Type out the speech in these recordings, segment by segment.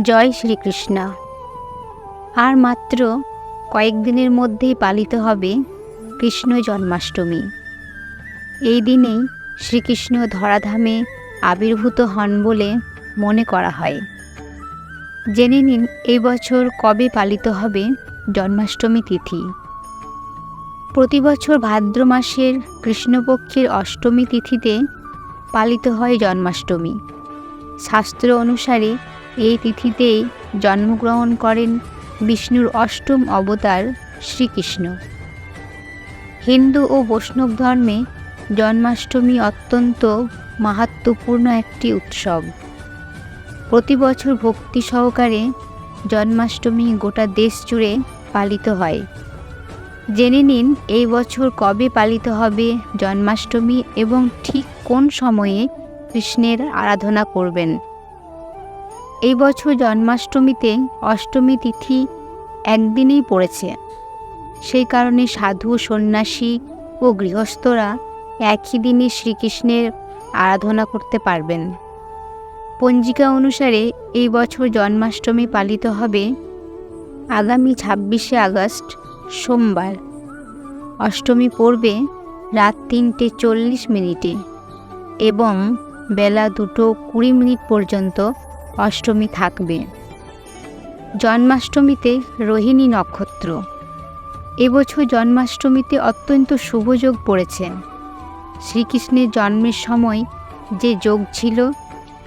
জয় শ্রীকৃষ্ণ। আর মাত্র কয়েকদিনের মধ্যেই পালিত হবে কৃষ্ণ জন্মাষ্টমী। এই দিনেই শ্রীকৃষ্ণ ধরাধামে আবির্ভূত হন বলে মনে করা হয়। জেনে নিন এই বছর কবে পালিত হবে জন্মাষ্টমী তিথি। প্রতি বছর ভাদ্র মাসের কৃষ্ণপক্ষের অষ্টমী তিথিতে পালিত হয় জন্মাষ্টমী। শাস্ত্র অনুসারে এই তিথিতেই জন্মগ্রহণ করেন বিষ্ণুর অষ্টম অবতার শ্রীকৃষ্ণ। হিন্দু ও বৈষ্ণব ধর্মে জন্মাষ্টমী অত্যন্ত মাহাত্ম্যপূর্ণ একটি উৎসব। প্রতি বছর ভক্তি সহকারে জন্মাষ্টমী গোটা দেশ জুড়ে পালিত হয়। জেনে নিন এই বছর কবে পালিত হবে জন্মাষ্টমী এবং ঠিক কোন সময়ে কৃষ্ণের আরাধনা করবেন। এই বছর জন্মাষ্টমীতে অষ্টমী তিথি একদিনেই পড়েছে। সেই কারণে সাধু, সন্ন্যাসী ও গৃহস্থরা একই দিনে শ্রীকৃষ্ণের আরাধনা করতে পারবেন। পঞ্জিকা অনুসারে এই বছর জন্মাষ্টমী পালিত হবে আগামী ছাব্বিশে আগস্ট, সোমবার। অষ্টমী পড়বে রাত তিনটে চল্লিশ মিনিটে এবং বেলা দুটো কুড়ি মিনিট পর্যন্ত অষ্টমী থাকবে। জন্মাষ্টমীতে রোহিণী নক্ষত্র। এবছর জন্মাষ্টমীতে অত্যন্ত শুভযোগ পড়েছে। শ্রীকৃষ্ণের জন্মের সময় যে যোগ ছিল,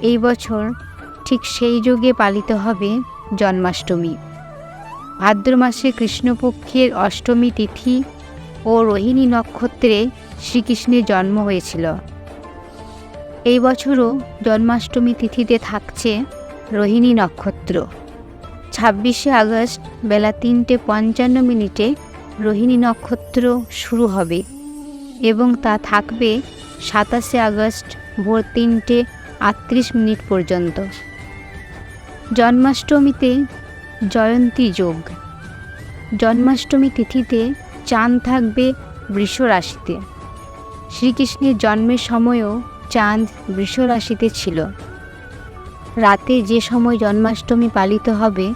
এই বছর ঠিক সেই যোগে পালিত হবে জন্মাষ্টমী। ভাদ্র মাসে কৃষ্ণপক্ষের অষ্টমী তিথি ও রোহিণী নক্ষত্রে শ্রীকৃষ্ণের জন্ম হয়েছিল। এই বছরও জন্মাষ্টমী তিথিতে থাকছে রোহিণী নক্ষত্র। ছাব্বিশে আগস্ট বেলা তিনটে পঞ্চান্ন মিনিটে রোহিণী নক্ষত্র শুরু হবে এবং তা থাকবে সাতাশে আগস্ট ভোর তিনটে আটত্রিশ মিনিট পর্যন্ত। জন্মাষ্টমীতে জয়ন্তী যোগ। জন্মাষ্টমী তিথিতে চাঁদ থাকবে বৃষ রাশিতে শ্রীকৃষ্ণের জন্মের সময়ও চাঁদ বৃষ রাশিতে ছিল। রাতে যে সময় জন্মাষ্টমী পালিত হবে,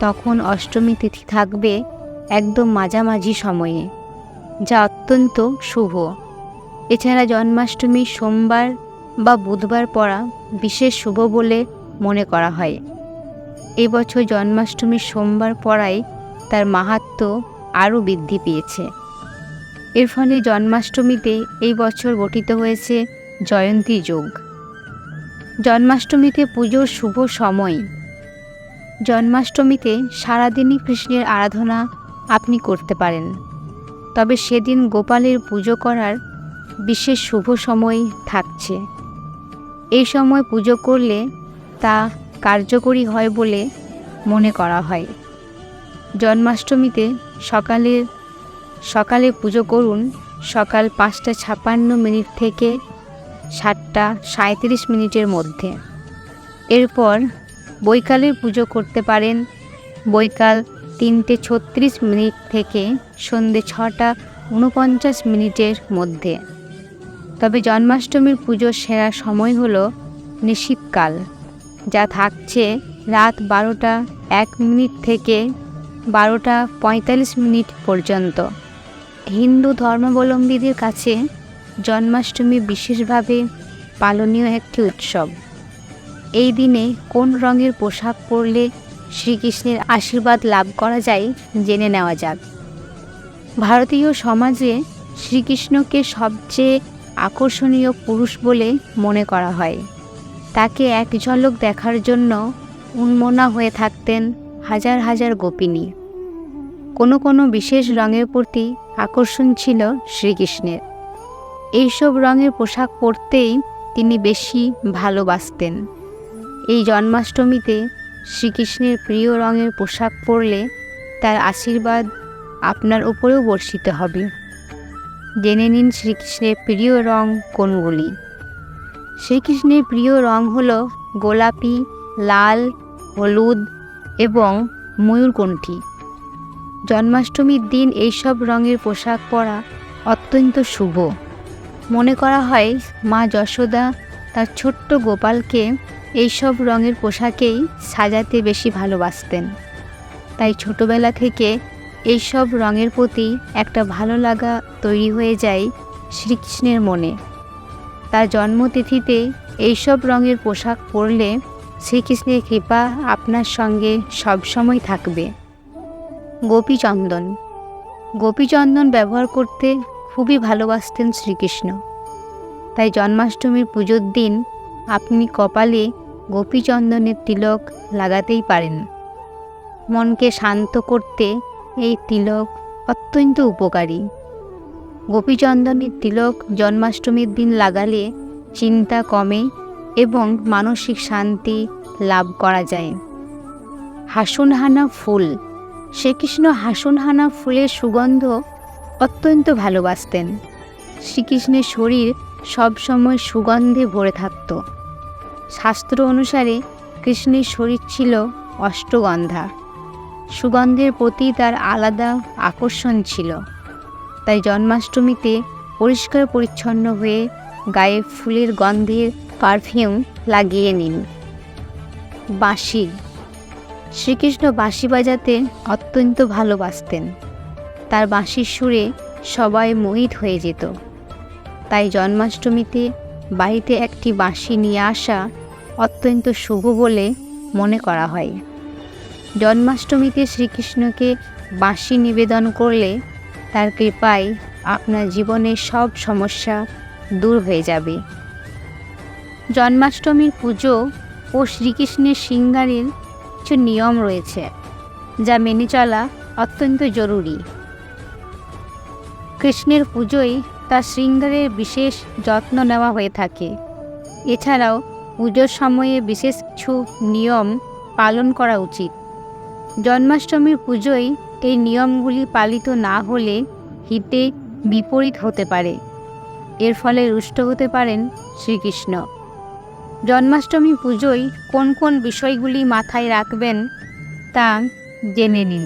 তখন অষ্টমী তিথি থাকবে একদম মাঝামাঝি সময়ে, যা অত্যন্ত শুভ। এছাড়া জন্মাষ্টমী সোমবার বা বুধবার পড়া বিশেষ শুভ বলে মনে করা হয়। এবছর জন্মাষ্টমী সোমবার পড়ায় তার মাহাত্ম্য আরও বৃদ্ধি পেয়েছে। এর ফলে জন্মাষ্টমীতে এই বছর গঠিত হয়েছে জয়ন্তী যোগ। জন্মাষ্টমীতে পুজোর শুভ সময়। জন্মাষ্টমীতে সারাদিনই কৃষ্ণের আরাধনা আপনি করতে পারেন। তবে সেদিন গোপালের পুজো করার বিশেষ শুভ সময় থাকছে। এই সময় পুজো করলে তা কার্যকরী হয় বলে মনে করা হয়। জন্মাষ্টমীতে সকালে সকালে পুজো করুন সকাল পাঁচটা ছাপান্ন মিনিট থেকে সাতটা সাঁত্রিশ মিনিটের মধ্যে। এরপর বৈকালের পুজো করতে পারেন। বৈকাল তিনটে ছত্রিশ মিনিট থেকে সন্ধে ছটা উনপঞ্চাশ মিনিটের মধ্যে। তবে জন্মাষ্টমীর পুজোর সেরা সময় হলো নিশীতকাল, যা থাকছে রাত বারোটা এক মিনিট থেকে বারোটা পঁয়তাল্লিশ মিনিট পর্যন্ত। হিন্দু ধর্মাবলম্বীদের কাছে জন্মাষ্টমী বিশেষভাবে পালনীয় একটি উৎসব। এই দিনে কোন রঙের পোশাক পরলে শ্রীকৃষ্ণের আশীর্বাদ লাভ করা যায় জেনে নেওয়া যাক। ভারতীয় সমাজে শ্রীকৃষ্ণকে সবচেয়ে আকর্ষণীয় পুরুষ বলে মনে করা হয়। তাকে এক ঝলক দেখার জন্য উন্মনা হয়ে থাকতেন হাজার হাজার গোপিনী। কোনো কোনো বিশেষ রঙের প্রতি আকর্ষণ ছিল শ্রীকৃষ্ণের। এইসব রঙের পোশাক পরতেই তিনি বেশি ভালোবাসতেন। এই জন্মাষ্টমীতে শ্রীকৃষ্ণের প্রিয় রঙের পোশাক পরলে তার আশীর্বাদ আপনার উপরেও বর্ষিত হবে। জেনে নিন শ্রীকৃষ্ণের প্রিয় রং কোনগুলি। শ্রীকৃষ্ণের প্রিয় রং হল গোলাপি, লাল, হলুদ এবং ময়ূরকণ্ঠী। জন্মাষ্টমীর দিন এইসব রঙের পোশাক পরা অত্যন্ত শুভ। মনে করা হয় মা যশোদা তার ছোট্ট গোপালকে এইসব রঙের পোশাকেই সাজাতে বেশি ভালোবাসতেন। তাই ছোটবেলা থেকে এইসব রঙের প্রতি একটা ভালো লাগা তৈরি হয়ে যায় শ্রীকৃষ্ণের মনে। তার জন্মতিথিতে এইসব রঙের পোশাক পরলে শ্রীকৃষ্ণের কৃপা আপনার সঙ্গে সবসময় থাকবে। গোপীচন্দন। গোপীচন্দন ব্যবহার করতে খুবই ভালোবাসতেন শ্রীকৃষ্ণ। তাই জন্মাষ্টমীর পুজোর দিন আপনি কপালে গোপীচন্দনের তিলক লাগাতেই পারেন। মনকে শান্ত করতে এই তিলক অত্যন্ত উপকারী। গোপীচন্দনের তিলক জন্মাষ্টমীর দিন লাগালে চিন্তা কমে এবং মানসিক শান্তি লাভ করা যায়। হাসুনহানা ফুল, শ্রীকৃষ্ণ হাসুনহানা ফুলের সুগন্ধ অত্যন্ত ভালোবাসতেন। শ্রীকৃষ্ণের শরীর সবসময় সুগন্ধে ভরে থাকত। শাস্ত্র অনুসারে কৃষ্ণের শরীর ছিল অষ্টগন্ধা। সুগন্ধের প্রতি তার আলাদা আকর্ষণ ছিল। তাই জন্মাষ্টমীতে পরিষ্কার পরিচ্ছন্ন হয়ে গায়ে ফুলের গন্ধের পারফিউম লাগিয়ে নিন। বাঁশি। শ্রীকৃষ্ণ বাঁশি বাজাতে অত্যন্ত ভালোবাসতেন। তার বাঁশির সুরে সবাই মোহিত হয়ে যেত। তাই জন্মাষ্টমীতে বাড়িতে একটি বাঁশি নিয়ে আসা অত্যন্ত শুভ বলে মনে করা হয়। জন্মাষ্টমীতে শ্রীকৃষ্ণকে বাঁশি নিবেদন করলে তার কৃপায় আপনার জীবনের সব সমস্যা দূর হয়ে যাবে। জন্মাষ্টমীর পুজো ও শ্রীকৃষ্ণের শৃঙ্গারের কিছু নিয়ম রয়েছে, যা মেনে চলা অত্যন্ত জরুরি। কৃষ্ণের পুজোয় তার শৃঙ্গারের বিশেষ যত্ন নেওয়া হয়ে থাকে। এছাড়াও পুজোর সময়ে বিশেষ কিছু নিয়ম পালন করা উচিত। জন্মাষ্টমীর পুজোয় এই নিয়মগুলি পালিত না হলে হিতে বিপরীত হতে পারে। এর ফলে রুষ্ট হতে পারেন শ্রীকৃষ্ণ। জন্মাষ্টমী পুজোয় কোন কোন বিষয়গুলি মাথায় রাখবেন তা জেনে নিন।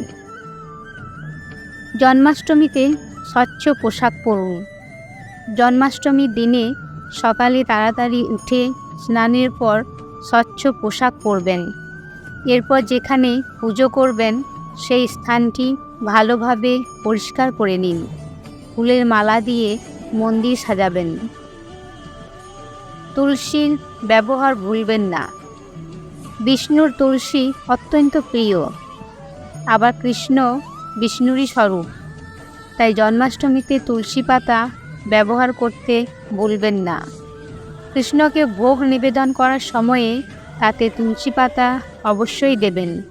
জন্মাষ্টমীতে স্বচ্ছ পোশাক পরুন। জন্মাষ্টমীর দিনে সকালে তাড়াতাড়ি উঠে স্নানের পর স্বচ্ছ পোশাক পরবেন। এরপর যেখানে পুজো করবেন, সেই স্থানটি ভালোভাবে পরিষ্কার করে নিন। ফুলের মালা দিয়ে মন্দির সাজাবেন। তুলসীর ব্যবহার ভুলবেন না। বিষ্ণুর তুলসী অত্যন্ত প্রিয়। আবার কৃষ্ণ বিষ্ণুরই স্বরূপ। তাই জন্মাষ্টমীতে তুলসী পাতা ব্যবহার করতে ভুলবেন না। কৃষ্ণকে ভোগ নিবেদন করার সময়ে তাতে তুলসী পাতা অবশ্যই দেবেন।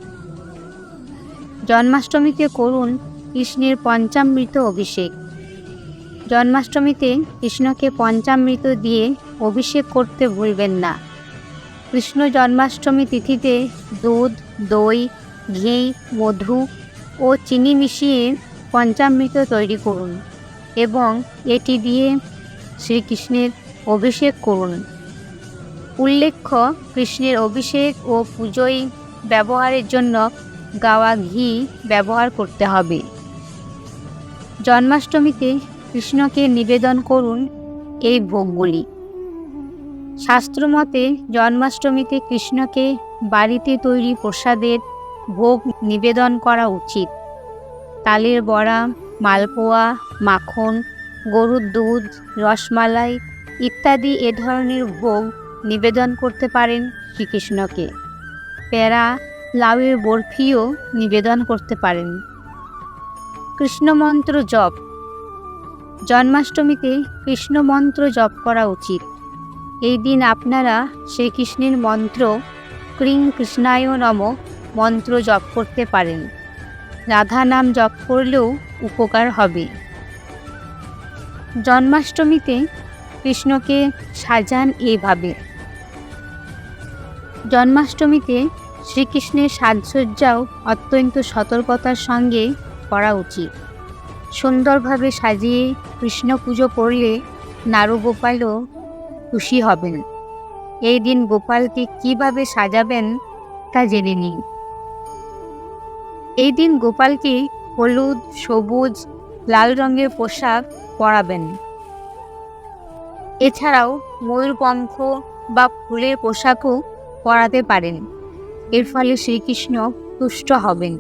জন্মাষ্টমীতে করুন কৃষ্ণের পঞ্চামৃত অভিষেক। জন্মাষ্টমীতে কৃষ্ণকে পঞ্চামৃত দিয়ে অভিষেক করতে ভুলবেন না। কৃষ্ণ জন্মাষ্টমী তিথিতে দুধ, দই, ঘি, মধু ও চিনি মিশিয়ে পঞ্চামৃত তৈরি করুন এবং এটি দিয়ে শ্রীকৃষ্ণের অভিষেক করুন। উল্লেখ্য, কৃষ্ণের অভিষেক ও পুজোয় ব্যবহারের জন্য গাওয়া ঘি ব্যবহার করতে হবে। জন্মাষ্টমীতে কৃষ্ণকে নিবেদন করুন এই ভোগগুলি শাস্ত্রমতে জন্মাষ্টমীতে কৃষ্ণকে বাড়িতে তৈরি প্রসাদের ভোগ নিবেদন করা উচিত। তালের বড়া, মালপোয়া, মাখন, গরুর দুধ, রসমালাই ইত্যাদি এ ধরনের ভোগ নিবেদন করতে পারেন শ্রীকৃষ্ণকে। প্যারা, লাউয়ের বরফিও নিবেদন করতে পারেন। কৃষ্ণমন্ত্র জপ। জন্মাষ্টমীতে কৃষ্ণ মন্ত্র জপ করা উচিত। এই দিন আপনারা শ্রীকৃষ্ণের মন্ত্র ক্রিং কৃষ্ণায় নম মন্ত্র জপ করতে পারেন। রাধা নাম জপ করলেও উপকার হবে। জন্মাষ্টমীতে কৃষ্ণকে সাজান এইভাবে। জন্মাষ্টমীতে শ্রীকৃষ্ণের সাজসজ্জাও অত্যন্ত সতর্কতার সঙ্গে করা উচিত। সুন্দরভাবে সাজিয়ে কৃষ্ণ পুজো করলে নারুগোপালও খুশি হবেন। এই দিন গোপালকে কীভাবে সাজাবেন তা জেনে নিন। এই দিন গোপালকে হলুদ, সবুজ, লাল রঙের পোশাক পরাবেন। এছাড়াও ময়ূরপঙ্খ বা ফুলের পোশাকও পরাতে পারেন। এর ফলে শ্রীকৃষ্ণ তুষ্ট হবেন।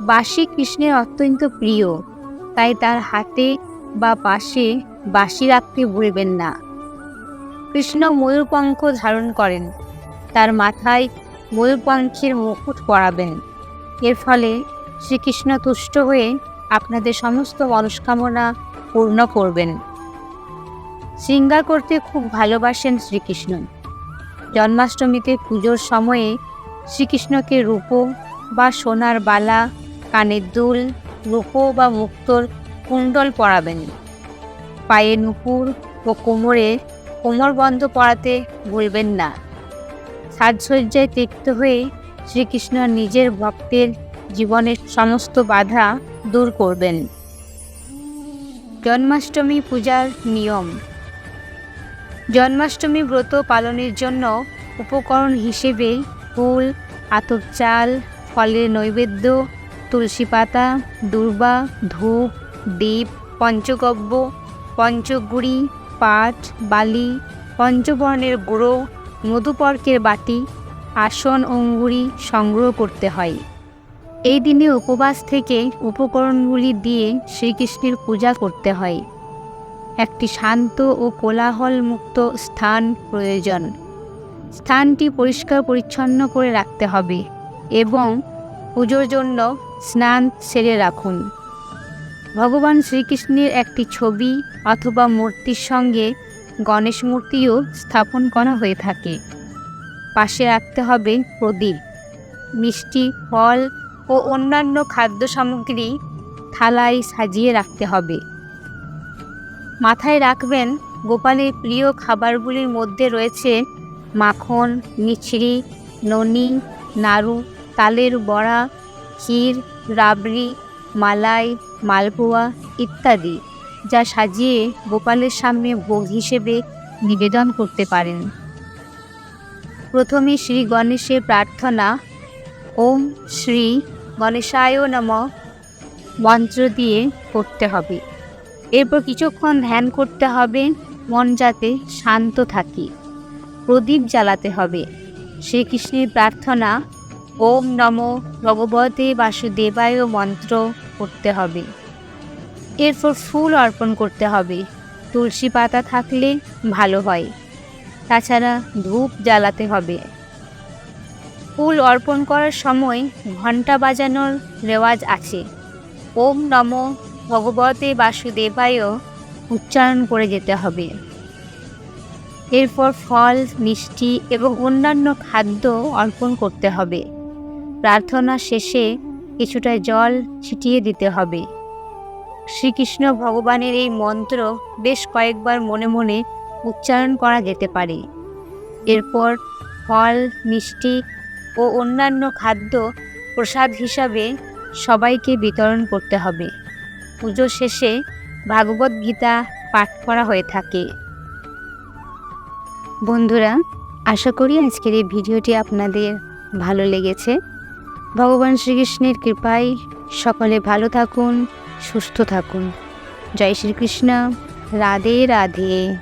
বাঁশি কৃষ্ণের অত্যন্ত প্রিয়, তাই তার হাতে বা পাশে বাঁশি রাখতে ভুলবেন না। কৃষ্ণ ময়ূরপঙ্খ ধারণ করেন, তার মাথায় ময়ূরপঙ্খের মুকুট পরাবেন। এর ফলে শ্রীকৃষ্ণ তুষ্ট হয়ে আপনাদের সমস্ত মনস্কামনা পূর্ণ করবেন। শৃঙ্গার করতে খুব ভালোবাসেন শ্রীকৃষ্ণ। জন্মাষ্টমীতে পুজোর সময়ে শ্রীকৃষ্ণকে রূপো বা সোনার বালা, কানের দুল, রূপো বা মুক্তোর কুণ্ডল পরাবেন। পায়ে নুপুর ও কোমরে কোমরবন্ধ পরাতে ভুলবেন না। সাজসজ্জায় তৃপ্ত হয়ে শ্রীকৃষ্ণ নিজের ভক্তের জীবনের সমস্ত বাধা দূর করবেন। জন্মাষ্টমী পূজার নিয়ম। জন্মাষ্টমী ব্রত পালনের জন্য উপকরণ হিসেবে ফুল, আতপ চাল, ফলের নৈবেদ্য, তুলসী পাতা, দুর্বা, ধূপ, দীপ পঞ্চগব্য পঞ্চগুড়ি, পাট, বালি, পঞ্চবর্ণের গুঁড়ো, মধুপর্কের বাটি আসন অঙ্গুরি সংগ্রহ করতে হয়। এই দিনে উপবাস থেকে উপকরণগুলি দিয়ে শ্রীকৃষ্ণের পূজা করতে হয়। একটি শান্ত ও কোলাহল মুক্ত স্থান প্রয়োজন। স্থানটি পরিষ্কার পরিচ্ছন্ন করে রাখতে হবে এবং পুজোর জন্য স্নান সেরে রাখুন। ভগবান শ্রীকৃষ্ণের একটি ছবি অথবা মূর্তির সঙ্গে গণেশ মূর্তিও স্থাপন করা হয়ে থাকে। পাশে রাখতে হবে প্রদীপ, মিষ্টি, ফল ও অন্যান্য খাদ্য সামগ্রী থালায় সাজিয়ে রাখতে হবে। মাথায় রাখবেন, গোপালের প্রিয় খাবারগুলির মধ্যে রয়েছে মাখন, মিছরি, ননি, নাড়ু, তালের বড়া, ক্ষীর, রাবড়ি, মালাই, মালপোয়া ইত্যাদি, যা সাজিয়ে গোপালের সামনে ভোগ হিসেবে নিবেদন করতে পারেন। প্রথমে শ্রী গণেশের প্রার্থনা। ওম শ্রী গণেশায় নম। মন্ত্র দিয়ে করতে হবে। এরপর কিছুক্ষণ ধ্যান করতে হবে। মন যাতে শান্ত থাকে। প্রদীপ জ্বালাতে হবে। শ্রীকৃষ্ণের প্রার্থনা, ওম নম ভগবতে বাসুদেবায় মন্ত্র করতে হবে। এরপর ফুল অর্পণ করতে হবে। তুলসী পাতা থাকলে ভালো হয়। তাছাড়া ধূপ জ্বালাতে হবে। ফুল অর্পণ করার সময় ঘণ্টা বাজানোর রেওয়াজ আছে। ওম নম ভগবতে বাসুদেবায়ও উচ্চারণ করে যেতে হবে। এরপর ফল, মিষ্টি এবং অন্যান্য খাদ্য অর্পণ করতে হবে। প্রার্থনা শেষে কিছুটা জল ছিটিয়ে দিতে হবে। শ্রীকৃষ্ণ ভগবানের এই মন্ত্র বেশ কয়েকবার মনে মনে উচ্চারণ করা যেতে পারে। এরপর ফল, মিষ্টি ও অন্যান্য খাদ্য প্রসাদ হিসাবে সবাইকে বিতরণ করতে হবে। পুজো শেষে ভাগবত গীতা পাঠ করা হয়ে থাকে। বন্ধুরা, আশা করি আজকের এই ভিডিওটি আপনাদের ভালো লেগেছে। ভগবান শ্রীকৃষ্ণের কৃপায় সকলে ভালো থাকুন, সুস্থ থাকুন। জয় শ্রীকৃষ্ণ। রাধে রাধে।